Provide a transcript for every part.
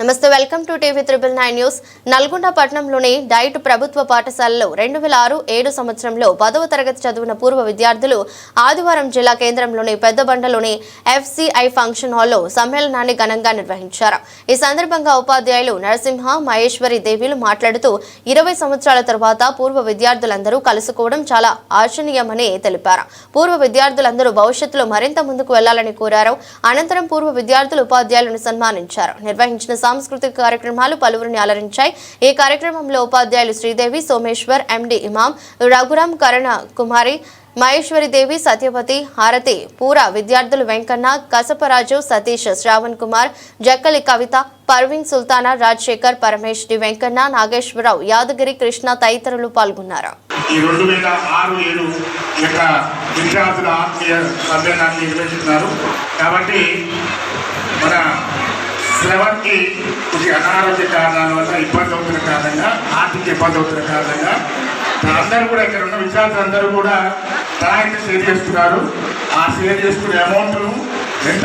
నమస్తే welcome to TV triple nine news. Nalgonda పట్టణంలోని DIET ప్రభుత్వ పాఠశాలలో రెండు వేల ఆరు ఏడు సంవత్సరంలో పదవ తరగతి చదివిన పూర్వ విద్యార్థులు ఆదివారం జిల్లా కేంద్రంలోని పెద్దబండలోని ఎఫ్సిఐ ఫంక్షన్ హాల్లో సమ్మేళనాన్ని ఘనంగా నిర్వహించారు. ఈ సందర్భంగా ఉపాధ్యాయులు నరసింహ మహేశ్వరి దేవిలు మాట్లాడుతూ ఇరవై సంవత్సరాల తర్వాత పూర్వ విద్యార్థులందరూ కలుసుకోవడం చాలా ఆశనీయమని తెలిపారు. పూర్వ విద్యార్థులందరూ భవిష్యత్తులో మరింత ముందుకు వెళ్ళాలని కోరారు. అనంతరం పూర్వ విద్యార్థులు ఉపాధ్యాయులను సన్మానించారు. నిర్వహించిన సాంస్కృతిక కార్యక్రమాలు పలువురిని అలరించాయి. ఈ కార్యక్రమంలో ఉపాధ్యాయులు శ్రీదేవి సోమేశ్వర్ ఎండి ఇమాం రఘురాం కరణ కుమారి మహేశ్వరి దేవి హారతి పూర విద్యార్థులు వెంకన్న కసపరాజు సతీష్ శ్రావణ్ కుమార్ జక్కలి కవిత పర్వీన్ సుల్తానా రాజశేఖర్ పరమేష్ డి వెంకన్న నాగేశ్వరరావు యాదగిరి కృష్ణ తదితరులు పాల్గొన్నారు. ఈ రెండు వేల ఆరు ఏడు యొక్క విద్యార్థుల ఆత్మీయ సమ్మేళనాన్ని నిర్వహిస్తున్నారు. కాబట్టి మన శ్రవణ్కి కొద్ది అనారోగ్య కారణాల వల్ల ఇబ్బంది అవుతున్న కారణంగా ఆర్థిక ఇబ్బంది అవుతున్న కారణంగా అందరూ కూడా ఇక్కడ ఉన్న విద్యార్థులందరూ కూడా సహాయం షేర్ చేస్తున్నారు. ఆ షేర్ చేసుకునే అమౌంట్ను ఎంత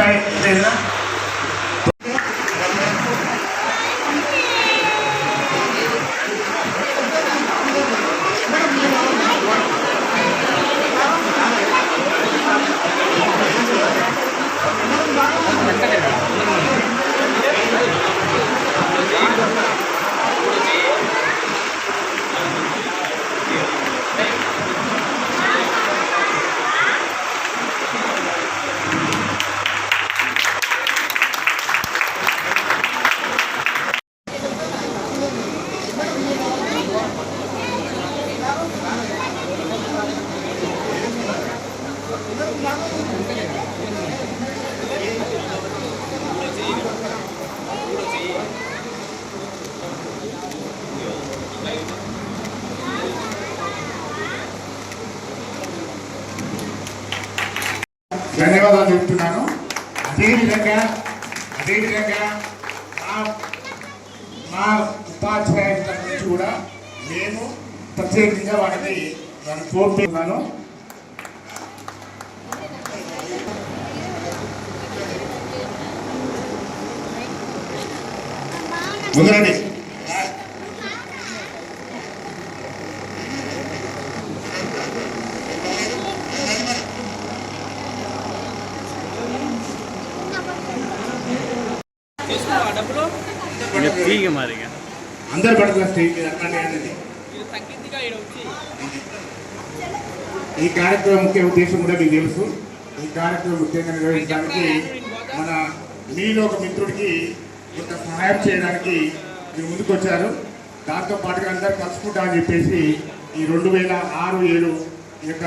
ధన్యవాదాలు చెప్తున్నాను. అదేవిధంగా అదేవిధంగా మా మా ఉపాధ్యాయుల నుంచి కూడా నేను ప్రత్యేకంగా వాటిని నేను కోరుతున్నాను ముందురండి. అనేది. ఈ కార్యక్రమం ముఖ్య ఉద్దేశం కూడా మీకు తెలుసు. ఈ కార్యక్రమం ముఖ్యంగా నిర్వహించడానికి మన మీలో ఒక మిత్రుడికి కొంత సహాయం చేయడానికి మీరు ముందుకు వచ్చారు దాంతో పాటుగా అందరు కలుసుకుంటా అని చెప్పేసి ఈ రెండు వేల ఆరు ఏడు ఈ యొక్క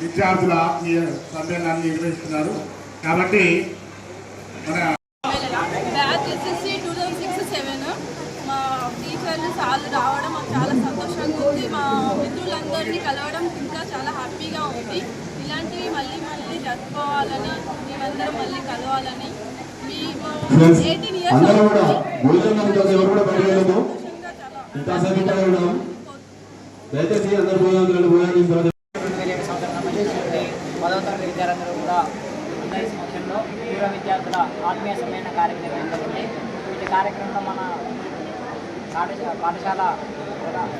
విద్యార్థుల ఆత్మీయ సమ్మేళనాన్ని నిర్వహిస్తున్నారు. కాబట్టి మన బ్యాచ్ వచ్చేసి టూ థౌజండ్ సిక్స్ సెవెన్ మా టీచర్లు సార్లు రావడం మాకు చాలా సంతోషంగా ఉంది. మా మిత్రులందరినీ కలవడం ఇంకా చాలా హ్యాపీగా ఉంది. ఇలాంటివి మళ్ళీ మళ్ళీ జరుపుకోవాలని మేమందరం మళ్ళీ కలవాలని ఎయిటీన్ ఇయర్స్ అందరూ కూడా భోజనం ఉంటుంది ఎవరు కూడా బయట వెళ్ళదు ఇంకా సేపు ఇక్కడ ఉన్నాం. దయచేసి అందరు భోజనం భోజనం పదవ తరగతి విద్యార్థులు కూడా అందరి సమక్షంలో పూర్వ విద్యార్థుల ఆత్మీయ సమ్మేళన కార్యక్రమం నిర్వహించబడింది వీటి కార్యక్రమంలో మన పాఠశాల పాఠశాల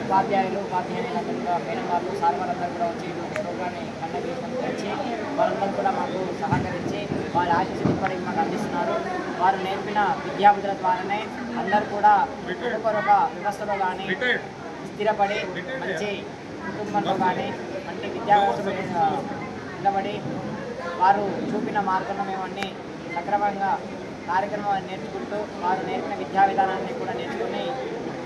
ఉపాధ్యాయులు ఉపాధ్యాయులందరూ కూడా మేడం వాళ్ళు సార్ వాళ్ళందరూ కూడా వచ్చి ఈ ప్రోగ్రాన్ని కండక్ట్ చేసినందుకు వచ్చి కూడా మాకు సహకరించి వారి ఆశీస్సులు ఇప్పటికి మాకు అందిస్తున్నారు. వారు నేర్పిన విద్యాబుద్ధుల ద్వారానే అందరూ కూడా ఒకరొక వ్యవస్థలో కానీ స్థిరపడి మంచి కుటుంబంలో కానీ మంచి విద్యా నిలబడి వారు చూపిన మార్గంలో మేము అన్ని సక్రమంగా కార్యక్రమాన్ని నేర్చుకుంటూ వారు నేర్పిన విద్యా విధానాన్ని కూడా నేర్చుకుని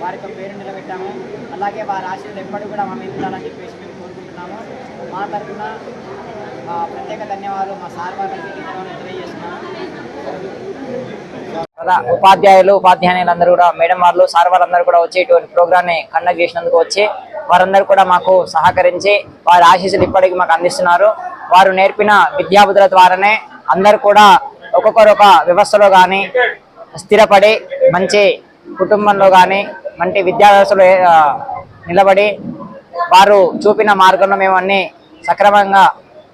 వారి యొక్క పేరు నిలబెట్టాము. అలాగే వారి ఆశలు ఎప్పటికీ కూడా మా మీద ఉండాలని చెప్పేసి మేము కోరుకుంటున్నాము. మా తరఫున ప్రత్యేక ధన్యవాదాలు మా సార్ వారికి తెలియజేస్తున్నాను. అలా ఉపాధ్యాయులు ఉపాధ్యాయులందరూ కూడా మేడం వాళ్ళు సార్ వాళ్ళందరూ కూడా వచ్చి ఇటువంటి ప్రోగ్రామ్ని కండక్ట్ చేసినందుకు వచ్చి వారందరూ కూడా మాకు సహకరించి వారి ఆశీస్సులు ఇప్పటికీ మాకు అందిస్తున్నారు. వారు నేర్పిన విద్యాబుద్ధుల ద్వారానే అందరు కూడా ఒక్కొక్కరు ఒక వ్యవస్థలో కానీ స్థిరపడి మంచి కుటుంబంలో కానీ మంచి విద్యా వ్యవస్థలో నిలబడి వారు చూపిన మార్గంలో మేము అన్ని సక్రమంగా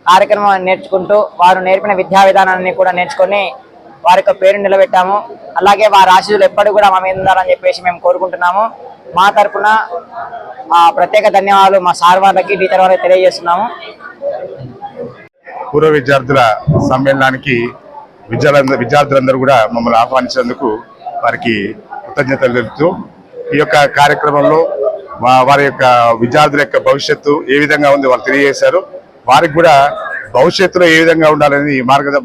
కార్యక్రమం నేర్చుకుంటూ వారు నేర్పిన విద్యా విధానాన్ని కూడా నేర్చుకొని వారి యొక్క పేరు నిలబెట్టాము. అలాగే వారి ఆశీస్సులు ఎప్పటికీ కూడా మా మీద ఉండాలని చెప్పేసి మేము కోరుకుంటున్నాము. మా తరపున ఆ, ప్రత్యేక ధన్యవాదాలు మా సార్ వాళ్ళకి టీచర్ వాళ్ళకి తెలియజేస్తున్నాము. పూర్వ విద్యార్థుల సమ్మేళనానికి విద్యార్థులందరూ విద్యార్థులందరూ కూడా మమ్మల్ని ఆహ్వానించినందుకు వారికి కృతజ్ఞతలు తెలుపుతూ ఈ యొక్క కార్యక్రమంలో వారి యొక్క విద్యార్థుల యొక్క భవిష్యత్తు ఏ విధంగా ఉంది వాళ్ళు తెలియజేశారు. వారికి కూడా భవిష్యత్తులో ఏ విధంగా ఉండాలని మార్గద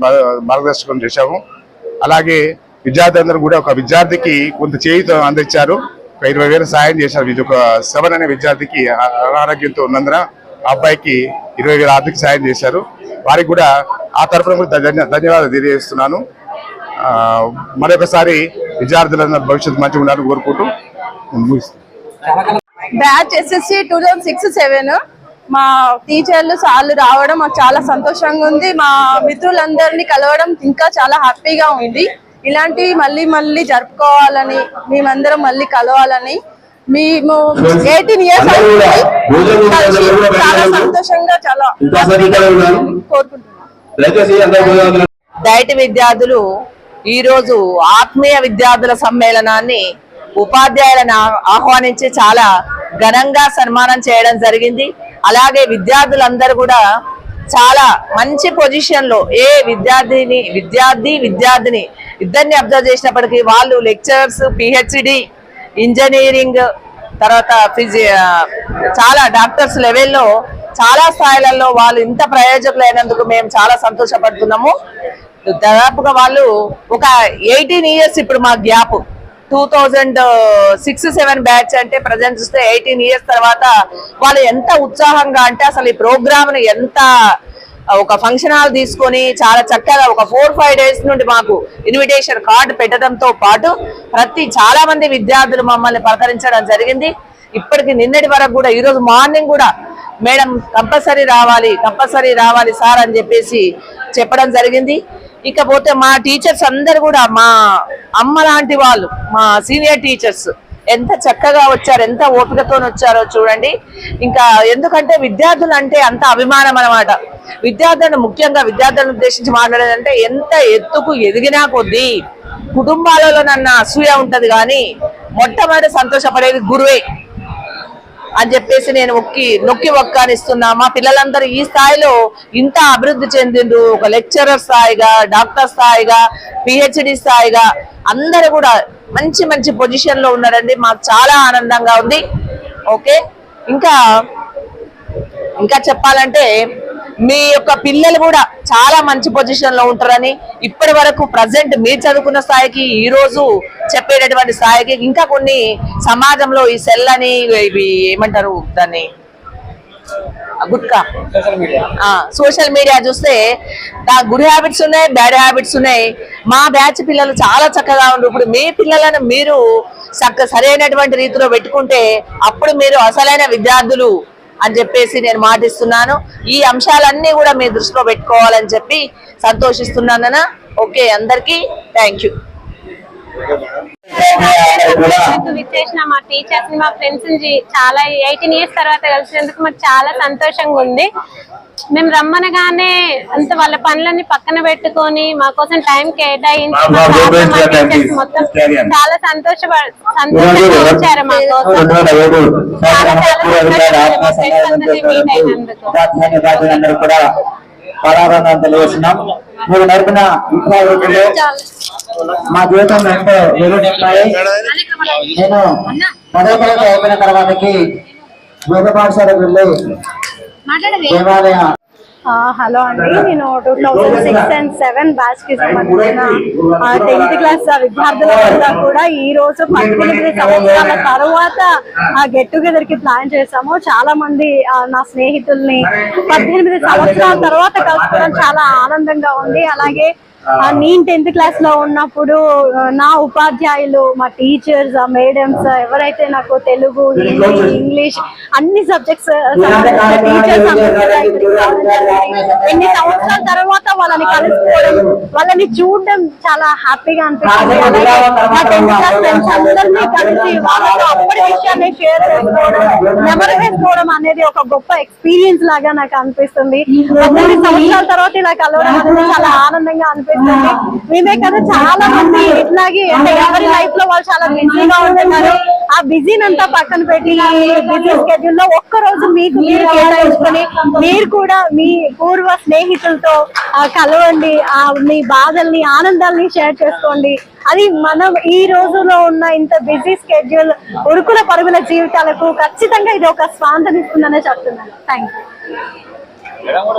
మార్గదర్శకం చేశాము. అలాగే విద్యార్థులందరూ కూడా ఒక విద్యార్థికి కొంత చేయితో అందించారు. ఒక ఇరవై వేలు సాయం చేశారు. ఇది ఒక సెవెన్ అనే విద్యార్థికి అనారోగ్యంతో ఉన్నందున ఆ అబ్బాయికి ఇరవై వేల ఆర్థిక సాయం చేశారు. వారికి కూడా ఆ తరఫున కూడా ధన్యవాదాలు తెలియజేస్తున్నాను. ఆ, మరొకసారి విద్యార్థులందరూ భవిష్యత్తు మంచిగా ఉండాలని కోరుకుంటూ batch SSC two thousand six seven మా టీచర్లు సార్లు రావడం మాకు చాలా సంతోషంగా ఉంది. మా మిత్రులందరినీ కలవడం ఇంకా చాలా హ్యాపీగా ఉంది. ఇలాంటివి మళ్ళీ మళ్ళీ జరుపుకోవాలని మేమందరం మళ్ళీ కలవాలని మేము ఎయిటీన్ ఇయర్స్ చాలా సంతోషంగా చాలా కోరుకుంటున్నాం. విద్యార్థులు ఈ రోజు ఆత్మీయ విద్యార్థుల సమ్మేళనాన్ని ఉపాధ్యాయులను ఆహ్వానించి చాలా ఘనంగా సన్మానం చేయడం జరిగింది. అలాగే విద్యార్థులందరూ కూడా చాలా మంచి పొజిషన్లో ఏ విద్యార్థిని విద్యార్థి విద్యార్థిని ఇద్దరిని అబ్జర్వ్ చేసినప్పటికీ వాళ్ళు లెక్చరర్స్ పిహెచ్డి ఇంజనీరింగ్ తర్వాత ఫిజి చాలా డాక్టర్స్ లెవెల్లో చాలా స్థాయిలలో వాళ్ళు ఇంత ప్రయోజకులైనందుకు మేము చాలా సంతోషపడుతున్నాము. దాదాపుగా వాళ్ళు ఒక ఎయిటీన్ ఇయర్స్ ఇప్పుడు మా gap. Two thousand six seven batch అంటే ప్రజెంట్ చూస్తే ఎయిటీన్ ఇయర్స్ తర్వాత వాళ్ళు ఎంత ఉత్సాహంగా అంటే అసలు ఈ ప్రోగ్రామ్ను ఎంత ఒక ఫంక్షన్ హాల్ తీసుకొని చాలా చక్కగా ఒక ఫోర్ ఫైవ్ డేస్ నుండి మాకు ఇన్విటేషన్ కార్డు పెట్టడంతో పాటు ప్రతి చాలా మంది విద్యార్థులు మమ్మల్ని పలకరించడం జరిగింది. ఇప్పటికి నిన్నటి వరకు కూడా ఈరోజు మార్నింగ్ కూడా మేడం కంపల్సరీ రావాలి కంపల్సరీ రావాలి సార్ అని చెప్పేసి చెప్పడం జరిగింది. ఇకపోతే మా టీచర్స్ అందరు కూడా మా అమ్మ లాంటి వాళ్ళు మా సీనియర్ టీచర్స్ ఎంత చక్కగా వచ్చారు ఎంత ఓపికతో వచ్చారో చూడండి. ఇంకా ఎందుకంటే విద్యార్థులు అంటే అంత అభిమానం అన్నమాట. విద్యార్థులను ముఖ్యంగా విద్యార్థులను ఉద్దేశించి మాట్లాడేదంటే ఎంత ఎత్తుకు ఎదిగినా కొద్దీ కుటుంబాలలో నన్న అసూయ ఉంటది కానీ మొట్టమొదటి సంతోషపడేది గురువే. అని చెప్పేసి నేను ఒక్కి నొక్కి ఒక్కానిస్తున్నా మా పిల్లలందరూ ఈ స్థాయిలో ఇంత అభివృద్ధి చెందిండ్రు. ఒక లెక్చరర్ స్థాయిగా డాక్టర్ స్థాయిగా పిహెచ్డి స్థాయిగా అందరూ కూడా మంచి మంచి పొజిషన్లో ఉన్నారండి. మాకు చాలా ఆనందంగా ఉంది. ఓకే? ఇంకా ఇంకా చెప్పాలంటే మీ యొక్క పిల్లలు కూడా చాలా మంచి పొజిషన్లో ఉంటారని ఇప్పటి వరకు ప్రజెంట్ మీరు చదువుకున్న స్థాయికి ఈ రోజు చెప్పేటటువంటి స్థాయికి ఇంకా కొన్ని సమాజంలో ఈ సెల్ అని ఇవి ఏమంటారు దాన్ని? Gutka. Social media social media చూస్తే గుడ్ హ్యాబిట్స్ ఉన్నాయి బ్యాడ్ హ్యాబిట్స్ ఉన్నాయి. మా బ్యాచ్ పిల్లలు చాలా చక్కగా ఉన్నారు ఇప్పుడు మీ పిల్లలను మీరు చక్క సరైనటువంటి రీతిలో పెట్టుకుంటే అప్పుడు మీరు అసలైన విద్యార్థులు అని చెప్పేసి నేను మాటిస్తున్నాను. ఈ అంశాలన్నీ కూడా మీ దృష్టిలో పెట్టుకోవాలని చెప్పి సంతోషిస్తున్నానన్నా ఓకే అందరికీ థ్యాంక్ యూ విచ్చేసిన మా టీచర్స్ మా ఫ్రెండ్స్ని చాలా ఎయిటీన్ ఇయర్స్ తర్వాత కలిసినందుకు మాకు చాలా సంతోషంగా ఉంది. మేము రమ్మనగానే అంత వాళ్ళ పనులన్నీ పక్కన పెట్టుకొని మా కోసం టైం కేటాయించి మొత్తం చాలా సంతోషపడ సంతోషంగా వచ్చారు మా కోసం. చాలా చాలా సంతోషంగా మీట్ అయినందుకు పరాబంధం తెలియజేస్తున్నాం. మీరు నడిపిన విద్యార్థులు మా జీవితంలో ఎంతో వెలుగు నింపాయి నేను పదో తరగతి అయిపోయిన తర్వాతకి వేద పాఠశాలకు వెళ్ళి దేవాలయ హలో అండి. నేను two thousand six and seven బ్యాచ్కి సంబంధించిన టెన్త్ క్లాస్ విద్యార్థులంతా కూడా ఈ రోజు పద్దెనిమిది సంవత్సరాల తర్వాత ఆ గెట్ టుగెదర్కి ప్లాన్ చేసాము చాలా మంది నా స్నేహితుల్ని పద్దెనిమిది సంవత్సరాల తర్వాత కలుసుకోవడం చాలా ఆనందంగా ఉంది. అలాగే నేను టెన్త్ క్లాస్లో ఉన్నప్పుడు నా ఉపాధ్యాయులు మా టీచర్స్ ఆ మేడమ్స్ ఎవరైతే నాకు తెలుగు హిందీ ఇంగ్లీష్ అన్ని సబ్జెక్ట్స్ టీచర్స్ ఎన్ని సంవత్సరాల తర్వాత వాళ్ళని కలుసుకోవడం వాళ్ళని చూడడం చాలా హ్యాపీగా అనిపిస్తుంది. అలాగే మా టెన్త్ క్లాస్ ఫ్రెండ్స్ అందరినీ కలిసి వాళ్ళతో అప్పటి విషయాన్ని షేర్ చేసుకోవడం నెమరు వేసుకోవడం అనేది ఒక గొప్ప ఎక్స్పీరియన్స్ లాగా నాకు అనిపిస్తుంది. పద్దెనిమిది సంవత్సరాల తర్వాత ఇలా కలవడం చాలా ఆనందంగా అనిపిస్తుంది. అనిపిస్తుంది మేమే కదా చాలా మంది ఇట్లాగే అంటే ఎవరి లైఫ్లో వాళ్ళు చాలా బిజీగా ఉంటున్నారు. ఆ బిజీనంతా పక్కన పెట్టి బిజీ స్కెడ్యూల్లో ఒక్క రోజు మీకు మీరు కేటాయించుకొని మీరు కూడా మీ పూర్వ స్నేహితులతో కలవండి. ఆ మీ బాధల్ని ఆనందాల్ని షేర్ చేసుకోండి. అది మనం ఈ రోజులో ఉన్న ఇంత బిజీ స్కెడ్యూల్ ఉరుకుల పరుగుల జీవితాలకు ఖచ్చితంగా ఇది ఒక స్వాంతనిస్తుందనే చెప్తున్నాను. Thank you